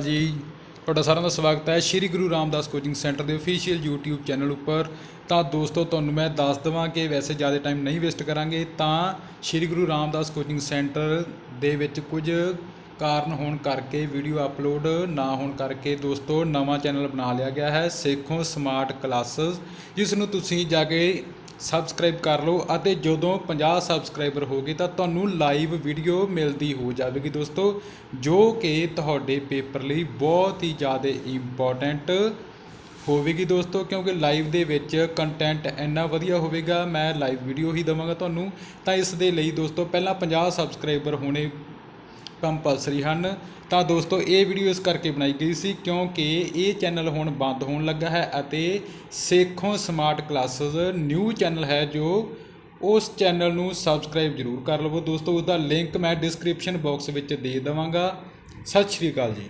ਜੀ, ਤੁਹਾਡਾ ਸਾਰਿਆਂ ਦਾ ਸਵਾਗਤ ਹੈ। ਸ਼੍ਰੀ ਗੁਰੂ ਰਾਮਦਾਸ ਕੋਚਿੰਗ ਸੈਂਟਰ ਦੇ ਅਫੀਸ਼ੀਅਲ YouTube ਚੈਨਲ ਉੱਪਰ। ਤਾਂ ਦੋਸਤੋ, ਤੁਹਾਨੂੰ ਮੈਂ ਦੱਸ ਦਵਾਂ ਕਿ ਵੈਸੇ ਜ਼ਿਆਦਾ ਟਾਈਮ ਨਹੀਂ ਵੇਸਟ ਕਰਾਂਗੇ। ਤਾਂ ਸ਼੍ਰੀ ਗੁਰੂ ਰਾਮਦਾਸ ਕੋਚਿੰਗ ਸੈਂਟਰ ਦੇ ਵਿੱਚ ਕੁਝ ਕਾਰਨ ਹੋਣ ਕਰਕੇ ਵੀਡੀਓ ਅਪਲੋਡ ਨਾ ਹੋਣ ਕਰਕੇ ਦੋਸਤੋ, ਨਵਾਂ ਚੈਨਲ ਬਣਾ ਲਿਆ ਗਿਆ ਹੈ। ਸੇਖੋਂ ਸਮਾਰਟ ਕਲਾਸਸ ਜਿਸ ਨੂੰ ਤੁਸੀਂ ਜਾ ਕੇ ਸਬਸਕ੍ਰਾਈਬ ਕਰ ਲਓ ਅਤੇ ਜਦੋਂ 50 ਸਬਸਕ੍ਰਾਈਬਰ ਹੋ ਗਏ ਤਾਂ ਤੁਹਾਨੂੰ ਲਾਈਵ ਵੀਡੀਓ ਮਿਲਦੀ ਹੋ ਜਾਵੇਗੀ ਦੋਸਤੋ, ਜੋ ਕਿ ਤੁਹਾਡੇ ਪੇਪਰ ਲਈ ਬਹੁਤ ਹੀ ਜ਼ਿਆਦਾ ਇੰਪੋਰਟੈਂਟ ਹੋਵੇਗੀ ਦੋਸਤੋ, ਕਿਉਂਕਿ ਲਾਈਵ ਦੇ ਵਿੱਚ ਕੰਟੈਂਟ ਇੰਨਾ ਵਧੀਆ ਹੋਵੇਗਾ, ਮੈਂ ਲਾਈਵ ਵੀਡੀਓ ਹੀ ਦਵਾਂਗਾ ਤੁਹਾਨੂੰ। ਤਾਂ ਇਸ ਦੇ ਲਈ ਦੋਸਤੋ, ਪਹਿਲਾਂ 50 ਸਬਸਕ੍ਰਾਈਬਰ ਹੋਣੇ ਕੰਪਲਸਰੀ ਹਨ। ਤਾਂ ਦੋਸਤੋ, ਇਹ ਵੀਡੀਓ ਇਸ ਕਰਕੇ ਬਣਾਈ ਗਈ ਸੀ ਕਿਉਂਕਿ ਇਹ ਚੈਨਲ ਹੁਣ ਬੰਦ ਹੋਣ ਲੱਗਾ ਹੈ ਅਤੇ Sekhon smart classes new channel ਹੈ ਜੋ ਉਸ ਚੈਨਲ ਨੂੰ ਸਬਸਕ੍ਰਾਈਬ ਜ਼ਰੂਰ ਕਰ ਲਵੋ। ਦੋਸਤੋ ਉਸ ਦਾ ਲਿੰਕ ਮੈਂ ਡਿਸਕ੍ਰਿਪਸ਼ਨ ਬਾਕਸ ਵਿੱਚ ਦੇ ਦੇਵਾਂਗਾ। ਸਤਿ ਸ਼੍ਰੀ ਅਕਾਲ ਜੀ।